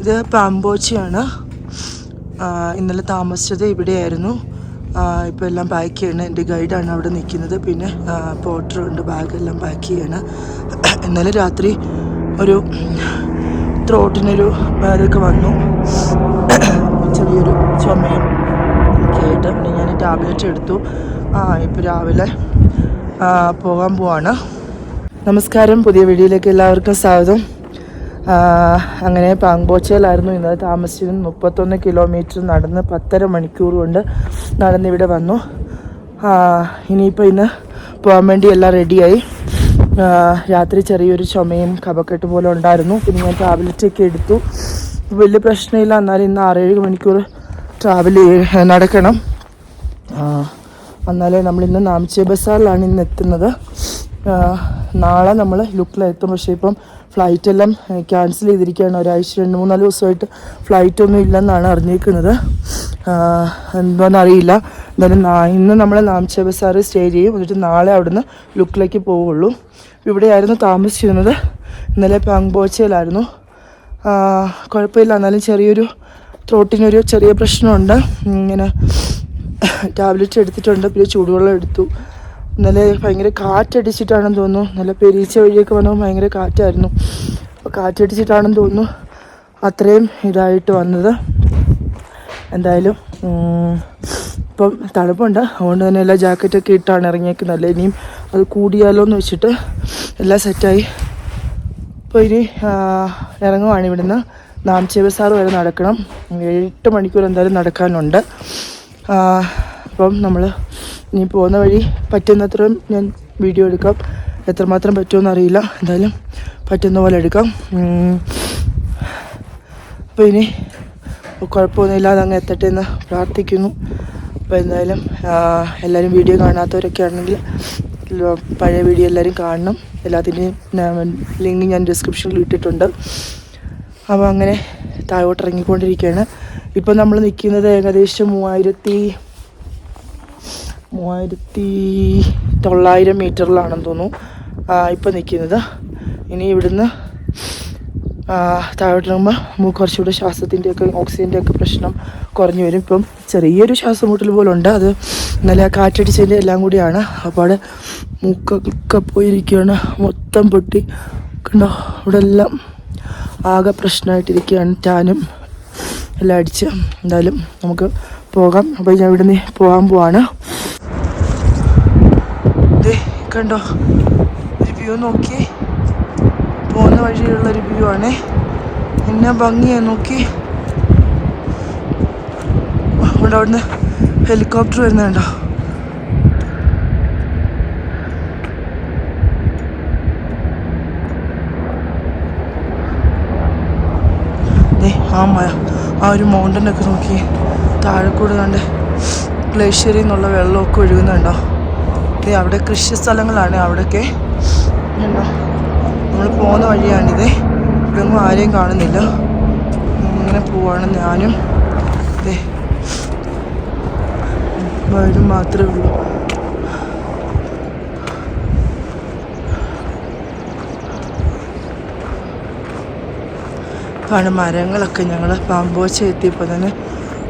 ഇത് പാമ്പോച്ചയാണ്. ഇന്നലെ താമസിച്ചത് ഇവിടെയായിരുന്നു. ഇപ്പോൾ എല്ലാം പാക്ക് ചെയ്യണം. എന്റെ ഗൈഡാണ് അവിടെ നിൽക്കുന്നത്. പിന്നെ പോട്ടറുണ്ട് ബാഗെല്ലാം പാക്ക് ചെയ്യണം. ഇന്നലെ രാത്രി ഒരു ത്രോട്ടിനൊരു ഇതൊക്കെ വന്നു. ചെറിയൊരു ചുമയും ആയിട്ട്. പിന്നെ ഞാൻ ടാബ്ലറ്റ് എടുത്തു. ആ ഇപ്പോൾ രാവിലെ പോകാൻ പോവാണ്. നമസ്കാരം. പുതിയ വീഡിയോയിലേക്ക് എല്ലാവർക്കും സ്വാഗതം. അങ്ങനെ പാങ്കോച്ചയിലായിരുന്നു ഇന്നലെ താമസിച്ചിരുന്നു മുപ്പത്തൊന്ന് കിലോമീറ്റർ നടന്ന് പത്തര മണിക്കൂർ കൊണ്ട് നടന്ന് ഇവിടെ വന്നു ഇനിയിപ്പോൾ ഇന്ന് പോകാൻ വേണ്ടി എല്ലാം റെഡിയായി. രാത്രി ചെറിയൊരു ചുമയും കപക്കെട്ട് പോലെ ഉണ്ടായിരുന്നു. പിന്നെ ഞാൻ ടാബ്ലറ്റ് ഒക്കെ എടുത്തു. വലിയ പ്രശ്നമില്ല. എന്നാലും ഇന്ന് ആറേഴ് മണിക്കൂർ ട്രാവൽ നടക്കണം. എന്നാലേ നമ്മൾ ഇന്ന് നാമച്ചേ ബസാറിലാണ് ഇന്ന് എത്തുന്നത്. നാളെ നമ്മൾ ലുക്കിലെത്തും പക്ഷേ ഇപ്പം ഫ്ലൈറ്റ് എല്ലാം ക്യാൻസൽ ചെയ്തിരിക്കുകയാണ്. ഒരാഴ്ച രണ്ട് മൂന്നാൽ ദിവസമായിട്ട് ഫ്ലൈറ്റ് ഒന്നും ഇല്ലെന്നാണ് അറിഞ്ഞിരിക്കുന്നത്. എന്താണെന്ന് അറിയില്ല. എന്തായാലും ഇന്ന് നമ്മൾ നാമച്ചേ ബസാറ് സ്റ്റേ ചെയ്യും. എന്നിട്ട് നാളെ അവിടുന്ന് ലുക്കിലേക്ക് പോവുള്ളൂ. ഇവിടെയായിരുന്നു താമസിച്ചിരുന്നത്. ഇന്നലെ പാങ്ബോച്ചയിലായിരുന്നു കുഴപ്പമില്ല. എന്നാലും ചെറിയൊരു ത്രോട്ടിനൊരു ചെറിയ പ്രശ്നമുണ്ട്. ഇങ്ങനെ ടാബ്ലറ്റ് എടുത്തിട്ടുണ്ട്. പിന്നെ ചൂടുവെള്ളം എടുത്തു. ഇന്നലെ ഭയങ്കര കാറ്റടിച്ചിട്ടാണെന്ന് തോന്നുന്നു. നല്ല പെരീച്ച വഴിയൊക്കെ വന്നപ്പോൾ ഭയങ്കര കാറ്റായിരുന്നു. അപ്പോൾ കാറ്റടിച്ചിട്ടാണെന്ന് തോന്നുന്നു. അത്രയും ഇതായിട്ട് വന്നത്. എന്തായാലും ഇപ്പം തണുപ്പുണ്ട്. അതുകൊണ്ട് തന്നെ എല്ലാ ജാക്കറ്റൊക്കെ ഇട്ടാണ് ഇറങ്ങിയേക്കുന്നത്. ഇനിയും അത് കൂടിയാലോ എന്ന് വെച്ചിട്ട് എല്ലാം സെറ്റായി. അപ്പോൾ ഇനി ഇറങ്ങുവാണ് ഇവിടുന്ന്. നാംചേ ബസാർ വരെ നടക്കണം. എട്ട് മണിക്കൂർ എന്തായാലും നടക്കാനുണ്ട്. അപ്പം നമ്മൾ ഇനി പോകുന്ന വഴി പറ്റുന്നത്രയും ഞാൻ വീഡിയോ എടുക്കാം. എത്രമാത്രം പറ്റുമെന്ന് അറിയില്ല. എന്തായാലും പറ്റുന്ന പോലെ എടുക്കാം. അപ്പോൾ ഇനി കുഴപ്പമൊന്നുമില്ലാതെ അങ്ങ് എത്തട്ടെ എന്ന് പ്രാർത്ഥിക്കുന്നു. അപ്പോൾ എന്തായാലും എല്ലാവരും വീഡിയോ കാണാത്തവരൊക്കെ ആണെങ്കിൽ പഴയ വീഡിയോ എല്ലാവരും കാണണം. എല്ലാത്തിന്റെയും ലിങ്ക് ഞാൻ ഡിസ്ക്രിപ്ഷനിൽ ഇട്ടിട്ടുണ്ട്. അപ്പോൾ അങ്ങനെ താഴോട്ട് ഇറങ്ങിക്കൊണ്ടിരിക്കുകയാണ് ഇപ്പം നമ്മൾ നിൽക്കുന്നത് ഏകദേശം മൂവായിരത്തി മൂവായിരത്തി തൊള്ളായിരം മീറ്ററിലാണെന്ന് തോന്നുന്നു. ഇപ്പം നിൽക്കുന്നത്. ഇനി ഇവിടുന്ന് താഴോട്ട് നമുക്ക് കുറച്ചുകൂടെ ശ്വാസത്തിന്റെയൊക്കെ ഓക്സിജന്റെ ഒക്കെ പ്രശ്നം കുറഞ്ഞു വരും. ഇപ്പം ചെറിയൊരു ശ്വാസം മുട്ടൽ പോലെ ഉണ്ട് അത് നല്ല കാറ്റടിച്ചതിന്റെ എല്ലാം കൂടിയാണ്. അപ്പോൾ അവിടെ മൂക്കൊക്കെ പോയിരിക്കുകയാണ്. മൊത്തം പൊട്ടി. കണ്ടോ? ഇവിടെ എല്ലാം ആകെ പ്രശ്നമായിട്ടിരിക്കുകയാണ് ടാനും. എല്ലാം അടിച്ച്. എന്തായാലും നമുക്ക് പോകാം. അപ്പോൾ ഞാൻ ഇവിടുന്ന് പോകാൻ പോവാണ്. കണ്ടോ? ഒരു വ്യൂ നോക്കി. പോകുന്ന വഴിയുള്ള ഒരു വ്യൂ ആണേ. എന്നാ ഭംഗിയാ നോക്കി. അവിടെ അവിടുന്ന് ഹെലികോപ്റ്റർ വരുന്നുണ്ടോ? ആ മഴ ആ ഒരു മൗണ്ടനൊക്കെ നോക്കി. താഴെ കൂടെ കണ്ട് ഗ്ലേഷ്യറിൽ നിന്നുള്ള വെള്ളമൊക്കെ ഒഴുകുന്നുണ്ടോ? അവിടെ കൃഷി സ്ഥലങ്ങളാണ് അവിടെയൊക്കെ. നമ്മൾ പോകുന്ന വഴിയാണിത്. ഇവിടെയൊന്നും ആരെയും കാണുന്നില്ല. ഇങ്ങനെ പോവാണ് ഞാനും. ദേ വരും മാത്രമേ ഉള്ളൂ. ആണ് മരങ്ങളൊക്കെ. ഞങ്ങൾ പാമ്പോച്ച എത്തിയപ്പോൾ തന്നെ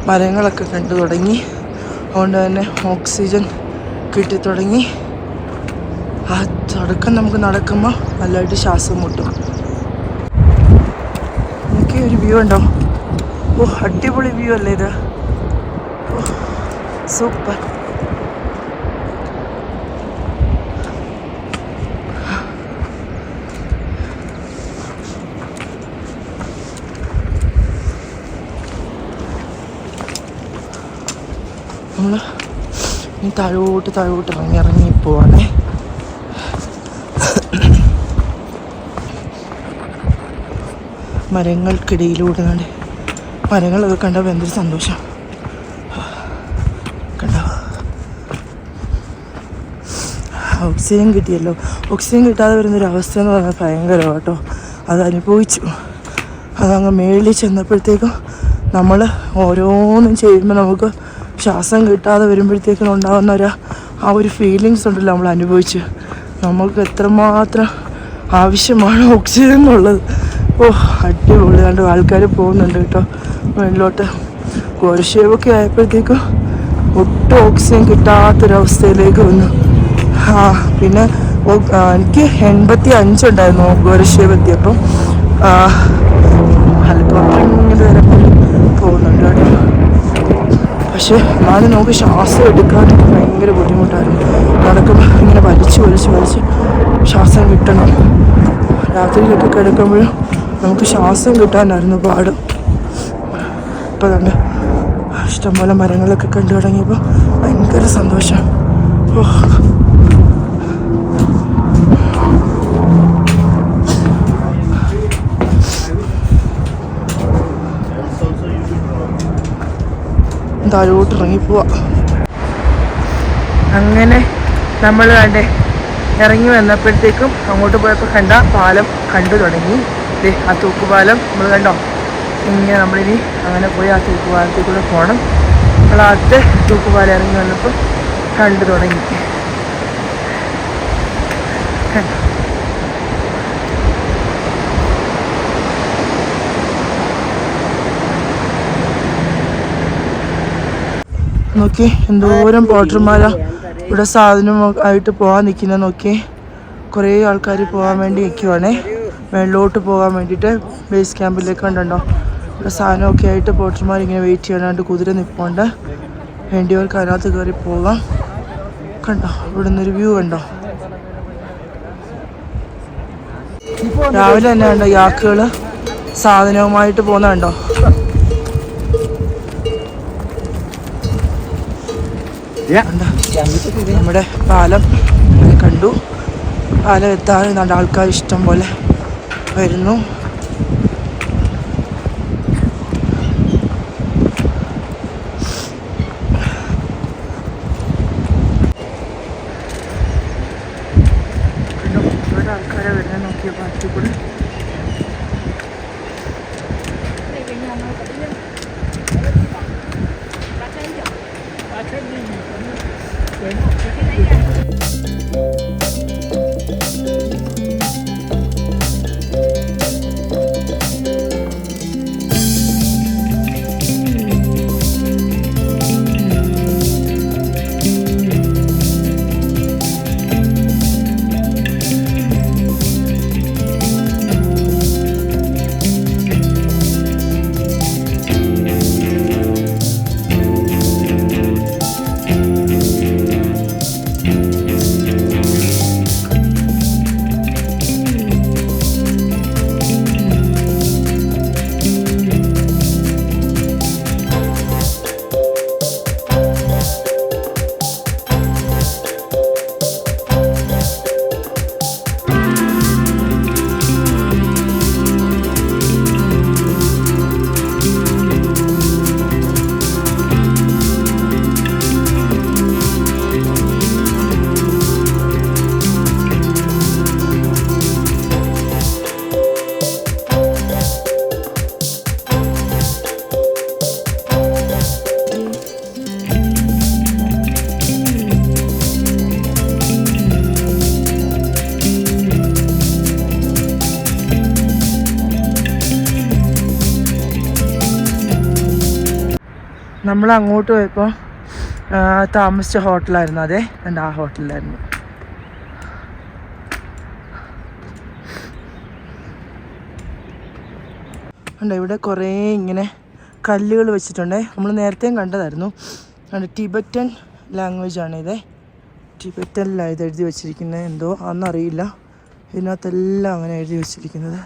മരങ്ങളൊക്കെ കണ്ടു തുടങ്ങി. അതുകൊണ്ട് തന്നെ ഓക്സിജൻ കിട്ടി തുടങ്ങി. ആ തുടക്കം നമുക്ക് നടക്കുമ്പോൾ നല്ലതായിട്ട് ശ്വാസം മുട്ടും. എനിക്ക് ഒരു വ്യൂ ഉണ്ടോ? ഓ അടിപൊളി വ്യൂ അല്ലേ ഇത്? ഓ സൂപ്പർ നമ്മൾ ഇനി താഴോട്ട് താഴോട്ട് ഇറങ്ങി ഇറങ്ങി പോവാണേ. മരങ്ങൾക്കിടയിലൂടെ കണ്ട് മരങ്ങളൊക്കെ കണ്ടപ്പോൾ എന്തൊരു സന്തോഷം. കണ്ടോ? ഓക്സിജൻ കിട്ടിയല്ലോ. ഓക്സിജൻ കിട്ടാതെ വരുന്നൊരു അവസ്ഥ എന്ന് പറഞ്ഞാൽ ഭയങ്കരം കേട്ടോ. അത് അനുഭവിച്ചു. അതങ്ങ് മേളിൽ ചെന്നപ്പോഴത്തേക്കും നമ്മൾ ഓരോന്നും ചെയ്യുമ്പോൾ നമുക്ക് ശ്വാസം കിട്ടാതെ വരുമ്പോഴത്തേക്കും ഉണ്ടാകുന്ന ഒരു ആ ഒരു ഫീലിങ്സ് ഉണ്ടല്ലോ നമ്മൾ അനുഭവിച്ച്. നമുക്ക് എത്രമാത്രം ആവശ്യമാണ് ഓക്സിജൻ എന്നുള്ളത്. ഓ അടിപൊളി. കണ്ട് ആൾക്കാർ പോകുന്നുണ്ട് കേട്ടോ. മുകളിലോട്ട് ഗോരക്ഷേപൊക്കെ ആയപ്പോഴത്തേക്കും ഒട്ടും ഓക്സിജൻ കിട്ടാത്തൊരവസ്ഥയിലേക്ക് വന്നു. ആ പിന്നെ എനിക്ക് എൺപത്തി അഞ്ചുണ്ടായിരുന്നു ഗോരക്ഷേപെത്തിയപ്പം ഹെലികോപ്റ്റർ വരെ പോകുന്നുണ്ട് കേട്ടോ പക്ഷേ എന്നാലും നമുക്ക് ശ്വാസം എടുക്കാനൊക്കെ ഭയങ്കര ബുദ്ധിമുട്ടായിരുന്നു. നടക്കുമ്പോൾ ഇങ്ങനെ വലിച്ച് വലിച്ച് വലിച്ച് ശ്വാസം കിട്ടണം. രാത്രിയിലൊക്കെ കിടക്കുമ്പോഴും നമുക്ക് ശ്വാസം കിട്ടാനായിരുന്നു പാട്. ഇപ്പം തന്നെ ഇഷ്ടംപോലെ മരങ്ങളൊക്കെ കണ്ടു തുടങ്ങിയപ്പോൾ ഭയങ്കര സന്തോഷം. ഓ താഴോട്ട് ഇറങ്ങിപ്പോവാ. അങ്ങനെ നമ്മൾ കണ്ട് ഇറങ്ങി വന്നപ്പോഴത്തേക്കും അങ്ങോട്ട് പോയപ്പോൾ കണ്ട പാലം കണ്ടു തുടങ്ങി. ദേ ആ തൂക്കുപാലം നമ്മൾ കണ്ടോ? ഇങ്ങനെ നമ്മളിനി അങ്ങനെ പോയി ആ തൂക്കുപാലത്തിൽ കൂടെ പോകണം നമ്മൾ ആദ്യത്തെ തൂക്കുപാലം ഇറങ്ങി വന്നപ്പോൾ കണ്ടു തുടങ്ങി. കണ്ടോ? നോക്കി. എന്തോരം പോട്ടർമാരാ ഇവിടെ സാധനം ആയിട്ട് പോകാൻ നിൽക്കുന്ന നോക്കി. കുറേ ആൾക്കാർ പോകാൻ വേണ്ടി നിൽക്കുവാണേ. മേളിലോട്ട് പോകാൻ വേണ്ടിയിട്ട് ബേസ് ക്യാമ്പിലേക്ക് കണ്ടുണ്ടോ. ഇവിടെ സാധനമൊക്കെ ആയിട്ട് പോട്ടർമാർ ഇങ്ങനെ വെയിറ്റ് ചെയ്യാണ്ട് കുതിര നിൽപ്പുണ്ട് വേണ്ടിയവർക്ക് അതിനകത്ത് കയറി പോകാം. കണ്ടോ? ഇവിടെ നിന്നൊരു വ്യൂ കണ്ടോ? രാവിലെ തന്നെ കണ്ടോ യാക്കുകൾ സാധനവുമായിട്ട് പോകുന്ന കണ്ടോ? നമ്മുടെ പാലം. കണ്ടു. പാലം എത്താൻ നല്ല ആൾക്കാർ ഇഷ്ടം പോലെ വരുന്നു. ആൾക്കാരെ വരുന്ന നോക്കിയ പാർട്ടി നമ്മൾ അങ്ങോട്ട് പോയപ്പോൾ താമസിച്ച ഹോട്ടലായിരുന്നു അതെ. എന്റെ ആ ഹോട്ടലിലായിരുന്നു. ഉണ്ട് ഇവിടെ കുറേ ഇങ്ങനെ കല്ലുകൾ വെച്ചിട്ടുണ്ട്. നമ്മൾ നേരത്തെയും കണ്ടതായിരുന്നു. ടിബറ്റൻ ലാംഗ്വേജ് ആണ് ഇത്. ടിബറ്റനിലാണ് ഇത് എഴുതി വെച്ചിരിക്കുന്നത് എന്തോ അന്നറിയില്ല ഇതിനകത്തെല്ലാം അങ്ങനെ എഴുതി വെച്ചിരിക്കുന്നത്.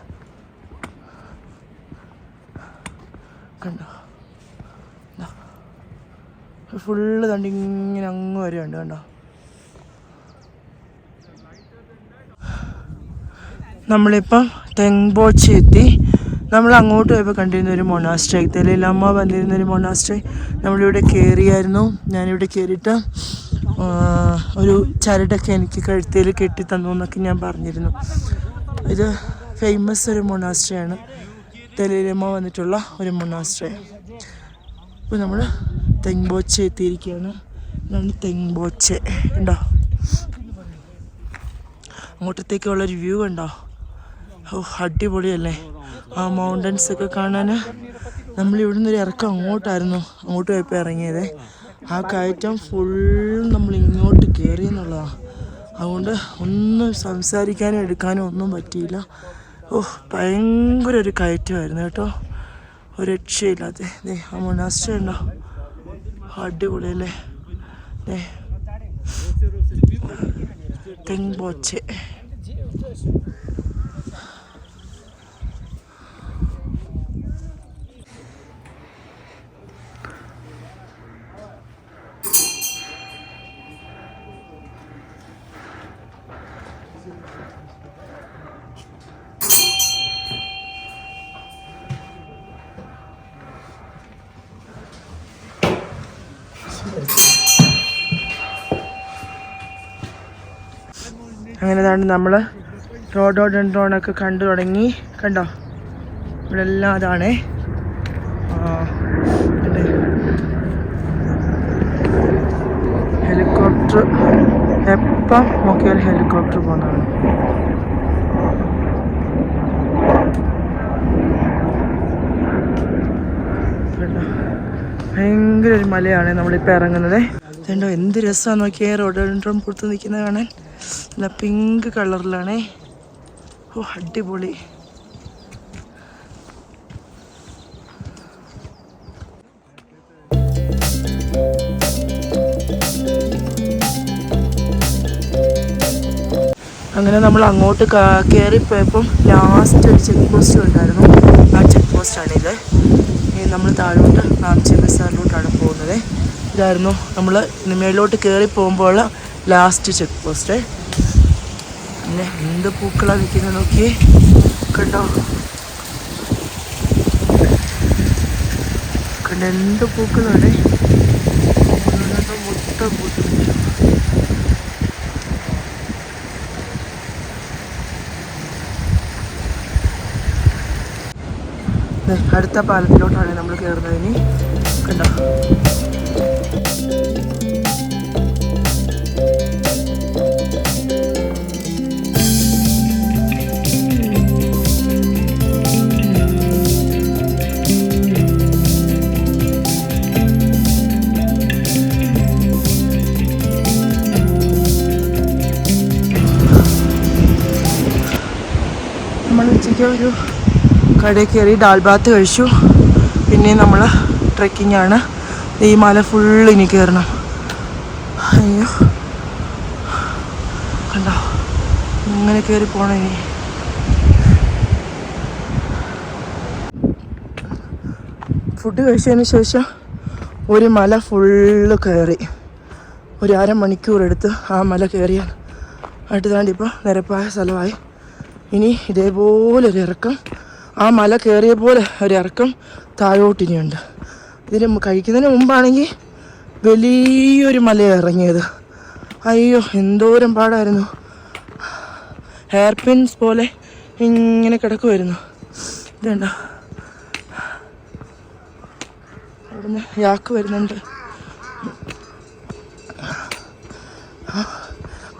കണ്ടോ? ഫുള്ള് തണ്ടി ഇങ്ങനെ അങ്ങ് വരെയുണ്ട് കണ്ടോ നമ്മളിപ്പം തെങ്ബോച്ച് എത്തി. നമ്മൾ അങ്ങോട്ട് പോയപ്പോൾ കണ്ടിരുന്ന ഒരു മൊണാസ്ട്രൈ തെലയിലമ്മ വന്നിരുന്ന ഒരു മൊണാസ്ട്രൈ നമ്മളിവിടെ കയറിയായിരുന്നു ഞാനിവിടെ കയറിയിട്ട് ഒരു ചരടൊക്കെ എനിക്ക് കഴുത്തിൽ കെട്ടി തന്നു എന്നൊക്കെ ഞാൻ പറഞ്ഞിരുന്നു. ഇത് ഫേമസ് ഒരു മൊണാസ്ട്രയാണ് തെലയിലമ്മ വന്നിട്ടുള്ള ഒരു മൊണാസ്ട്രൈ അപ്പോൾ നമ്മൾ തെങ്ബോച്ചെ എത്തിയിരിക്കുകയാണ്. ഇതാണ് തെങ്ബോച്ചെ ഉണ്ടോ അങ്ങോട്ടത്തേക്കുള്ളൊരു വ്യൂ ഉണ്ടോ ഓ അടിപൊളിയല്ലേ? ആ മൗണ്ടൻസ് ഒക്കെ കാണാൻ നമ്മൾ ഇവിടുന്ന് ഒരു ഇറക്കം അങ്ങോട്ടായിരുന്നു. അങ്ങോട്ട് പോയപ്പോൾ ഇറങ്ങിയത്. ആ കയറ്റം ഫുൾ നമ്മൾ ഇങ്ങോട്ട് കയറി എന്നുള്ളതാണ്. അതുകൊണ്ട് ഒന്നും സംസാരിക്കാനും എടുക്കാനും ഒന്നും പറ്റിയില്ല. ഓ ഭയങ്കര ഒരു കയറ്റമായിരുന്നു കേട്ടോ. ഒരു രക്ഷയില്ലാതെ. ആ മൊണാസ്റ്റർ ഉണ്ടോ അടിപൊളിയല്ലേ? ദേ. തെങ്പോച്ചെ അങ്ങനെതാണ് നമ്മൾ റോഡോഡൻഡ്രോണൊക്കെ കണ്ടു തുടങ്ങി. കണ്ടോ? ഇവിടെ എല്ലാം അതാണേ ഹെലികോപ്റ്റർ. എപ്പം നോക്കിയാൽ ഹെലികോപ്റ്റർ പോകുന്നതാണ്. ഭയങ്കര ഒരു മലയാണ് നമ്മളിപ്പോൾ ഇറങ്ങുന്നത്. കണ്ടോ എന്ത് രസമാണ് നോക്കിയേ. റോഡോഡൻഡ്രോൺ പുറത്ത് നിൽക്കുന്നത് കാണാൻ. നല്ല പിങ്ക് കളറിലാണേ ഓ അടിപൊളി. അങ്ങനെ നമ്മൾ അങ്ങോട്ട് കയറിപ്പോയപ്പം ലാസ്റ്റ് ഒരു ചെക്ക് പോസ്റ്റ് ഉണ്ടായിരുന്നു ആ ചെക്ക് പോസ്റ്റാണിത് നമ്മൾ താഴോട്ട് നാംചി ബസാറിലോട്ടാണ് പോകുന്നത്. ഇതായിരുന്നു നമ്മൾ മേളിലോട്ട് കയറി പോകുമ്പോൾ ലാസ്റ്റ് ചെക്ക് പോസ്റ്റ് പിന്നെ എന്ത് പൂക്കളാണ് നിൽക്കുന്നത് നോക്കി കണ്ടോ? കണ്ട എന്ത് പൂക്കളാണ്? മൊത്തം പൂത്ത് അടുത്ത പാലത്തിലോട്ടാണ് നമ്മൾ കയറുന്നതിന് കണ്ടോ? നമ്മൾ ഉച്ചയ്ക്ക് ഒരു കടയിൽ കയറി ഡാൽ കഴിച്ചു. പിന്നെ നമ്മൾ ട്രെക്കിംഗ് ആണ്. ഈ മല ഫുള്ള് ഇനി കയറണം അയ്യോ. കണ്ടോ? ഇങ്ങനെ കയറി പോണം ഇനി. ഫുഡ് കഴിച്ചതിന് ശേഷം ഒരു മല ഫുള്ള് കയറി ഒരു അരമണിക്കൂർ എടുത്ത് ആ മല കയറിയാൽ അടുത്താണ്ടിപ്പോൾ നിരപ്പായ സ്ഥലമായി. ഇനി ഇതേപോലെ ഒരു ഇറക്കം ആ മല കയറിയ പോലെ ഒരു ഇറക്കം താഴോട്ട് ഇനിയുണ്ട്. ഇതിന് കഴിക്കുന്നതിന് മുമ്പാണെങ്കിൽ വലിയൊരു മല ഇറങ്ങിയത്. അയ്യോ എന്തോരം പാടായിരുന്നു. ഹെയർ പിൻസ് പോലെ ഇങ്ങനെ കിടക്കുമായിരുന്നു ഇതുണ്ട. അവിടുന്ന് യാക്ക് വരുന്നുണ്ട്.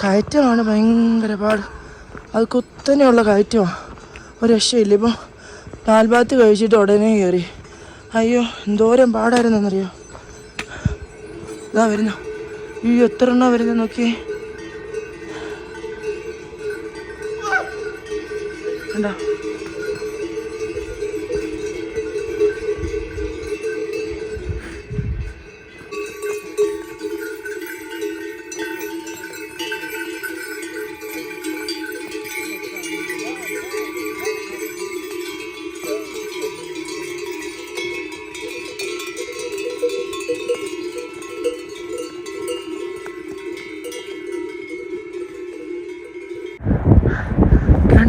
കയറ്റമാണ് ഭയങ്കര പാട്. അത് കുത്തനെയുള്ള കയറ്റമാണ് ഒരു രക്ഷയില്ല. ഇപ്പം നാൽഭാഗത്ത് കഴിച്ചിട്ട് ഉടനെ കയറി. അയ്യോ എന്തോരം പാടായിരുന്നെന്നറിയോ? ഇതാ വരുന്നു. ഈ എത്ര എണ്ണ വരുന്നത് നോക്കിയേ. കണ്ടോ?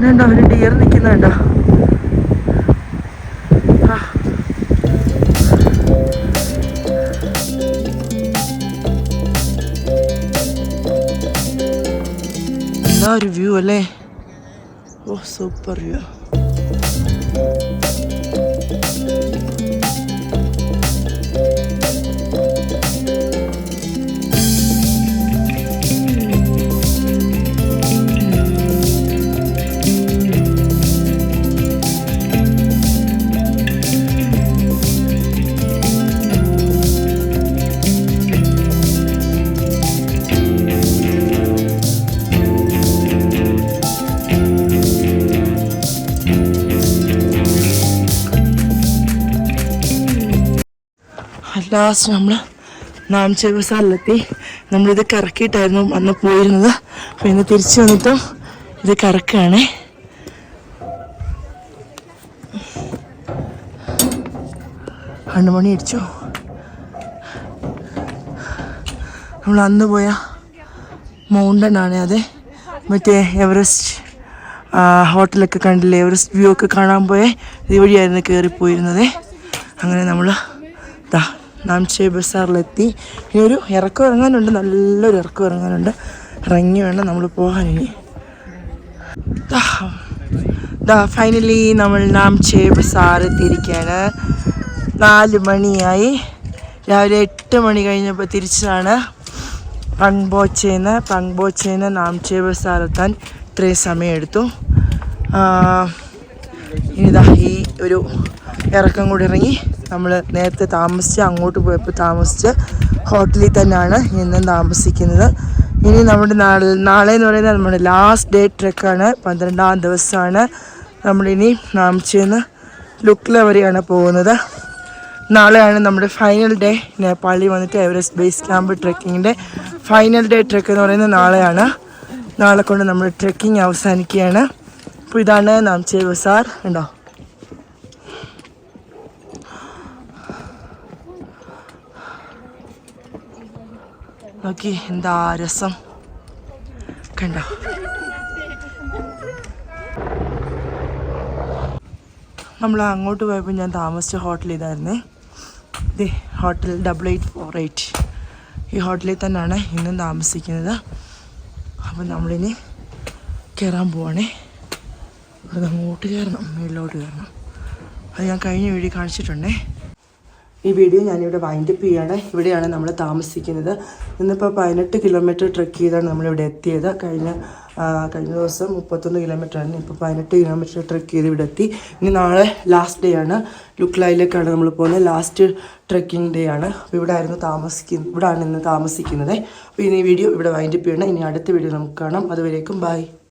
കണ്ടോ ഒരു ഡിയർ നിൽക്കുന്നുണ്ടോ എന്താ ഒരു വ്യൂ അല്ലേ? ഓ സൂപ്പർ വ്യൂ ലാസ്റ്റ് നമ്മൾ നാംചെ ബസാറിലെത്തി നമ്മളിത് കറക്കിയിട്ടായിരുന്നു അന്ന് പോയിരുന്നത്. അപ്പോൾ ഇന്ന് തിരിച്ചു വന്നിട്ടും ഇത് കറക്കുകയാണേ രണ്ട് മണി അടിച്ചു? നമ്മൾ അന്ന് പോയ മൗണ്ടൻ ആണ് അതെ. മറ്റേ എവറസ്റ്റ് ഹോട്ടലൊക്കെ കണ്ടില്ലേ? എവറസ്റ്റ് വ്യൂ ഒക്കെ കാണാൻ പോയേ ഇതുവഴിയായിരുന്നു കയറിപ്പോയിരുന്നത് അങ്ങനെ നമ്മൾ നാംചെ ബസാറിലെത്തി. ഇനി ഒരു ഇറക്കം ഇറങ്ങാനുണ്ട് നല്ലൊരു ഇറക്കം ഇറങ്ങാനുണ്ട് ഇറങ്ങി വേണം നമ്മൾ പോകാൻ ഇനി ഫൈനലി നമ്മൾ നാംചെ ബസാർ എത്തിയിരിക്കുകയാണ് നാല് മണിയായി. രാവിലെ എട്ട് മണി കഴിഞ്ഞപ്പോൾ തിരിച്ചതാണ്. പങ്ബോച്ചേന്ന് പങ്ബോച്ചേന്ന് നാംചേ ബസാർ എത്താൻ ഇത്രയും സമയമെടുത്തു. ഇനിതാ ഈ ഒരു ഇറക്കം കൂടി ഇറങ്ങി. നമ്മൾ നേരത്തെ താമസിച്ച് അങ്ങോട്ട് പോയപ്പോൾ താമസിച്ച് ഹോട്ടലിൽ തന്നെയാണ് ഇന്നും താമസിക്കുന്നത്. ഇനി നമ്മുടെ നാളെ നാളെ എന്ന് പറയുന്നത് നമ്മുടെ ലാസ്റ്റ് ഡേ ട്രെക്കാണ് പന്ത്രണ്ടാം ദിവസമാണ് നമ്മളിനി നാമിച്ചെന്ന് ലുക്ല വരെയാണ് പോകുന്നത്. നാളെയാണ് നമ്മുടെ ഫൈനൽ ഡേ നേപ്പാളിൽ വന്നിട്ട് എവറസ്റ്റ് ബേസ് ക്യാമ്പ് ട്രെക്കിങ്ങിന്റെ ഫൈനൽ ഡേ ട്രെക്ക് എന്ന് പറയുന്നത് നാളെയാണ്. നാളെ കൊണ്ട് നമ്മൾ ട്രെക്കിംഗ് അവസാനിക്കുകയാണ്. അപ്പോൾ ഇതാണ് നാംചേ ബസാർ ഉണ്ടോ നോക്കി എന്താ രസം? കണ്ടോ? നമ്മൾ അങ്ങോട്ട് പോയപ്പോൾ ഞാൻ താമസിച്ച ഹോട്ടൽ ഇതായിരുന്നേ. ഇത് hotel double eight four eight ഈ ഹോട്ടലിൽ തന്നെയാണ് ഇന്നും താമസിക്കുന്നത്. അപ്പം നമ്മളിനി കയറാൻ പോവാണേ. ഇവിടെ അങ്ങോട്ട് കയറണം മേളിലോട്ട് കയറണം അത് ഞാൻ കഴിഞ്ഞ വീഡിയോ കാണിച്ചിട്ടുണ്ടേ. ഈ വീഡിയോ ഞാനിവിടെ വൈൻഡപ്പ് ചെയ്യാണ്. ഇവിടെയാണ് നമ്മൾ താമസിക്കുന്നത്. ഇന്നിപ്പോൾ പതിനെട്ട് കിലോമീറ്റർ ട്രെക്ക് ചെയ്താണ് നമ്മളിവിടെ എത്തിയത്. കഴിഞ്ഞ കഴിഞ്ഞ ദിവസം മുപ്പത്തൊന്ന് കിലോമീറ്റർ ആണ്. ഇപ്പോൾ പതിനെട്ട് കിലോമീറ്റർ ട്രെക്ക് ചെയ്ത് ഇവിടെ എത്തി. ഇനി നാളെ ലാസ്റ്റ് ഡേ ആണ്. ലുക്ലായിലേക്കാണ് നമ്മൾ പോകുന്നത്. ലാസ്റ്റ് ട്രെക്കിംഗ് ഡേ ആണ്. അപ്പോൾ ഇവിടെ ആയിരുന്നു താമസിക്കുന്നത് ഇവിടെയാണ് ഇന്ന് താമസിക്കുന്നത്. അപ്പോൾ ഇനി വീഡിയോ ഇവിടെ വൈൻഡപ്പ് ചെയ്യണം. ഇനി അടുത്ത വീഡിയോ നമുക്ക് കാണാം. അതുവരേക്കും ബൈ